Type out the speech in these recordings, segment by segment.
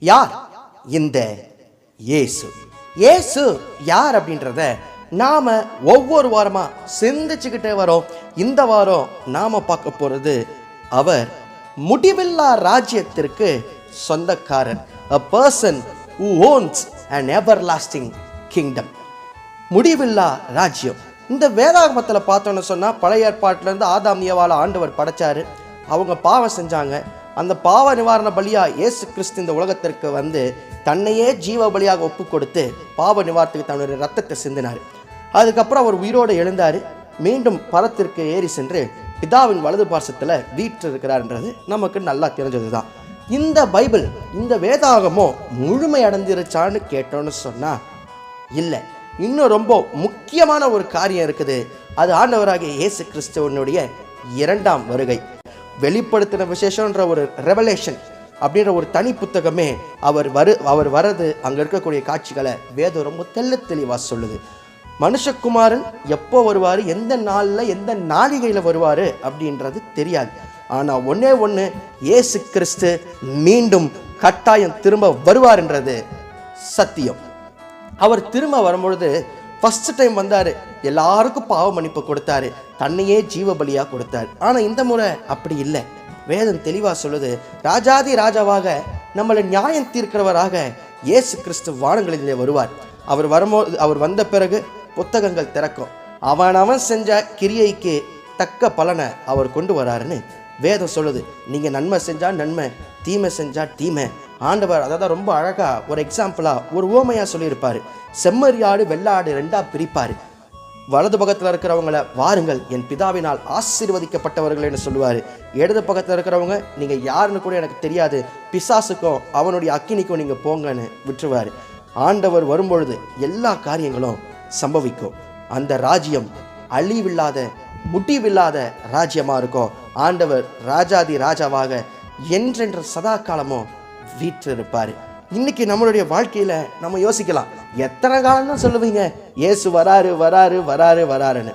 யார்? இந்த இயேசு. இயேசு யார் அப்படின்றத நாம் ஒவ்வொரு வாரமாக சிந்திச்சுக்கிட்டே வரோம். இந்த வாரம் நாம் பார்க்க போகிறது அவர் முடிவில்லா ராஜ்யத்திற்கு சொந்தக்காரன் a person owns and everlasting kingdom முடிவில்லா ராஜ்யம். இந்த வேதாகமத்தில் பார்த்தோன்னு சொன்னால் பழைய ஏற்பாட்டிலேருந்து ஆதாம் ஆண்டவர் படைச்சார். அவங்க பாவம் செஞ்சாங்க. அந்த பாவ நிவாரண பலியாக இயேசு கிறிஸ்து இந்த உலகத்திற்கு வந்து தன்னையே ஜீவ பலியாக ஒப்பு கொடுத்து பாவ நிவாரணத்துக்கு தன்னுடைய ரத்தத்தை சிந்தினார். அதுக்கப்புறம் அவர் உயிரோடு எழுந்தார். மீண்டும் பரத்திற்கு ஏறி சென்று பிதாவின் வலது பாசத்தில் வீற்றிருக்கிறார்ன்றது நமக்கு நல்லா தெரிஞ்சது தான் இந்த பைபிள் இந்த வேதாகமோ முழுமை அடைஞ்சிருச்சான்னு கேட்டோன்னு சொன்னால் இல்லை. இன்னும் ரொம்ப முக்கியமான ஒரு காரியம் இருக்குது. அது ஆண்டவராகிய இயேசு கிறிஸ்துவனுடைய இரண்டாம் வருகை. வெளிப்படுத்தின விசேஷன்ற ஒரு ரெவலேஷன் அப்படின்ற ஒரு தனி புத்தகமே அவர் வரு அவர் வர்றது அங்கே இருக்கக்கூடிய காட்சிகளை வேதம் ரொம்ப தெல்ல தெளிவாக சொல்லுது. மனுஷகுமாரன் எப்போ வருவார்? எந்த நாளில் எந்த நாளிகையில் வருவார்? அப்படின்றது தெரியாது. ஆனால் ஒன்றே ஒன்று ஏசு கிறிஸ்து மீண்டும் கட்டாயம் திரும்ப வருவார்ன்றது சத்தியம். அவர் திரும்ப வரும்பொழுது ஃபர்ஸ்ட் டைம் வந்தார். எல்லாருக்கும் பாவ மன்னிப்பு கொடுத்தாரு. தன்னையே ஜீவ பலியாக கொடுத்தார். ஆனால் இந்த முறை அப்படி இல்லை. வேதம் தெளிவாக சொல்லுது ராஜாதி ராஜாவாக நம்மளை நியாயம் தீர்க்கிறவராக இயேசு கிறிஸ்து வானங்களிலே வருவார். அவர் வரும்போது அவர் வந்த பிறகு புத்தகங்கள் திறக்கும். அவனவன் செஞ்ச கிரியைக்கு தக்க பலனை அவர் கொண்டு வராருன்னு வேதம் சொல்லுது. நீங்கள் நன்மை செஞ்சால் நன்மை தீமை செஞ்சால் தீமை. ஆண்டவர் அதாவது ரொம்ப அழகாக ஒரு எக்ஸாம்பிளாக ஒரு ஓமையாக சொல்லியிருப்பார். செம்மறியாடு வெள்ளாடு ரெண்டாக பிரிப்பார். வலது பக்கத்தில் இருக்கிறவங்கள வாருங்கள் என் பிதாவினால் ஆசீர்வதிக்கப்பட்டவர்கள் என்று சொல்லுவார். இடது பக்கத்தில் இருக்கிறவங்க நீங்கள் யாருன்னு கூட எனக்கு தெரியாது. பிசாசுக்கும் அவனுடைய அக்கினிக்கும் நீங்கள் போங்கன்னு விட்டுருவார். ஆண்டவர் வரும்பொழுது எல்லா காரியங்களும் சம்பவிக்கும். அந்த ராஜ்யம் அழிவில்லாத முடிவில்லாத ராஜ்யமாக இருக்கும். ஆண்டவர் ராஜாதி ராஜாவாக என்றென்ற சதா காலமும் வீற்றிருப்பார். இன்னைக்கு நம்மளுடைய வாழ்க்கையில் நம்ம யோசிக்கலாம் எத்தனை காலம் தான் சொல்லுவீங்க? இயேசு வராரு வராரு வராரு வராருன்னு.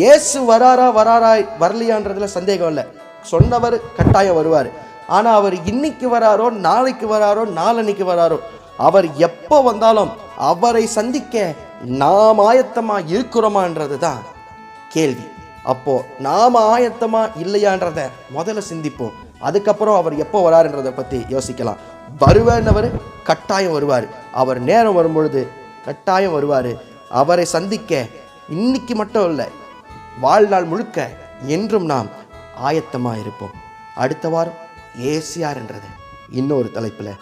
இயேசு வராரா வராரா வரலையான்றதுல சந்தேகம் இல்லை. சொன்னவர் கட்டாயம் வருவார். ஆனால் அவர் இன்னைக்கு வராரோ நாளைக்கு வராரோ நாளன்னைக்கு வராரோ அவர் எப்போ வந்தாலும் அவரை சந்திக்க நாம் ஆயத்தமா இருக்கிறோமான்றது தான் கேள்வி. அப்போ நாம ஆயத்தமா இல்லையான்றத முதல்ல சிந்திப்போம். அதுக்கப்புறம் அவர் எப்போ வராருன்றதை பற்றி யோசிக்கலாம். வருவேன்னவர் கட்டாயம் வருவார். அவர் நேரம் வரும்பொழுது கட்டாயம் வருவார். அவரை சந்திக்க இன்னைக்கு மட்டும் இல்லை வாழ்நாள் முழுக்க என்றும் நாம் ஆயத்தமாக இருப்போம் அடுத்த வாரம் ஏசியார் என்றது. இன்னொரு தலைப்பில்